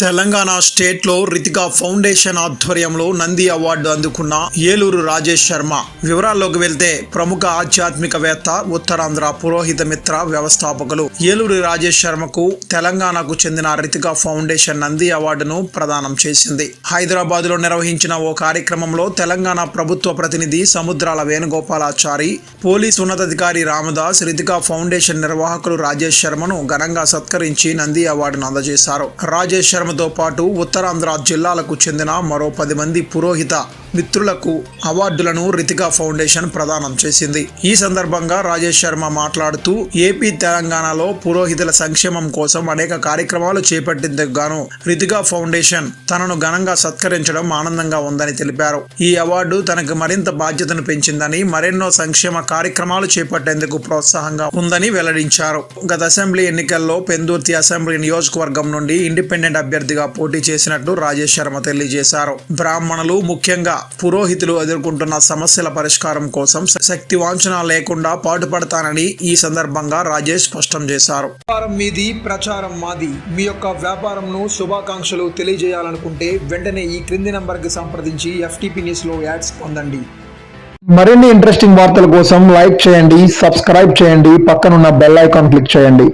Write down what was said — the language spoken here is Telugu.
తెలంగాణ స్టేట్లో రితికా ఫౌండేషన్ ఆధ్వర్యంలో నంది అవార్డు అందుకున్న ఏలూరు రాజేష్ శర్మ. వివరాల్లోకి వెళ్తే ప్రముఖ ఆధ్యాత్మికవేత్త ఉత్తరాంధ్ర పురోహిత మిత్ర వ్యవస్థాపకులు ఏలూరు రాజేష్ శర్మకు తెలంగాణకు చెందిన రితికా ఫౌండేషన్ నంది అవార్డును ప్రదానం చేసింది. హైదరాబాద్లో నిర్వహించిన ఓ కార్యక్రమంలో తెలంగాణ ప్రభుత్వ ప్రతినిధి సముద్రాల వేణుగోపాలాచారి పోలీస్ ఉన్నతాధికారి రామదాస్ రితికా ఫౌండేషన్ నిర్వాహకులు రాజేష్ శర్మను ఘనంగా సత్కరించి నంది అవార్డును అందజేశారు. రాజేష్ శర్మతో పాటు ఉత్తరాంధ్ర జిల్లాలకు చెందిన మరో పది మంది పురోహిత మిత్రులకు అవార్డులను రితికా ఫౌండేషన్ ప్రదానం చేసింది. ఈ సందర్భంగా రాజేష్ శర్మ మాట్లాడుతూ ఏపీ తెలంగాణలో పురోహితుల సంక్షేమం కోసం అనేక కార్యక్రమాలు చేపట్టేందుకు గాను రితికా ఫౌండేషన్ తనను ఘనంగా సత్కరించడం ఆనందంగా ఉందని తెలిపారు. ఈ అవార్డు తనకు మరింత బాధ్యతను పెంచిందని మరెన్నో సంక్షేమ కార్యక్రమాలు చేపట్టేందుకు ప్రోత్సాహంగా ఉందని వెల్లడించారు. గత అసెంబ్లీ ఎన్నికల్లో పెందుర్తి అసెంబ్లీ నియోజకవర్గం నుండి ఇండిపెండెంట్ అభ్యర్థిగా పోటీ చేసినట్టు రాజేష్ శర్మ తెలియజేశారు. బ్రాహ్మణులు ముఖ్యంగా పురోహితులు ఎదుర్కొంటున్న సమస్యల పరిష్కారం కోసం శక్తి వాంఛన లేకుండా పాటుపడతానని ఈ సందర్భంగా రాజేష్ స్పష్టం చేశారు. వ్యాపారం మీది ప్రచారం మాది. మీ యొక్క వ్యాపారంను శుభాకాంక్షలు తెలియజేయాలనుకుంటే వెంటనే ఈ క్రింది నంబర్కి సంప్రదించి ఎఫ్టీపీ న్యూస్లో యాడ్స్ పొందండి. మరిన్ని ఇంట్రెస్టింగ్ వార్తల కోసం లైక్ చేయండి సబ్స్క్రైబ్ చేయండి పక్కనున్న బెల్ ఐకాన్ క్లిక్ చేయండి.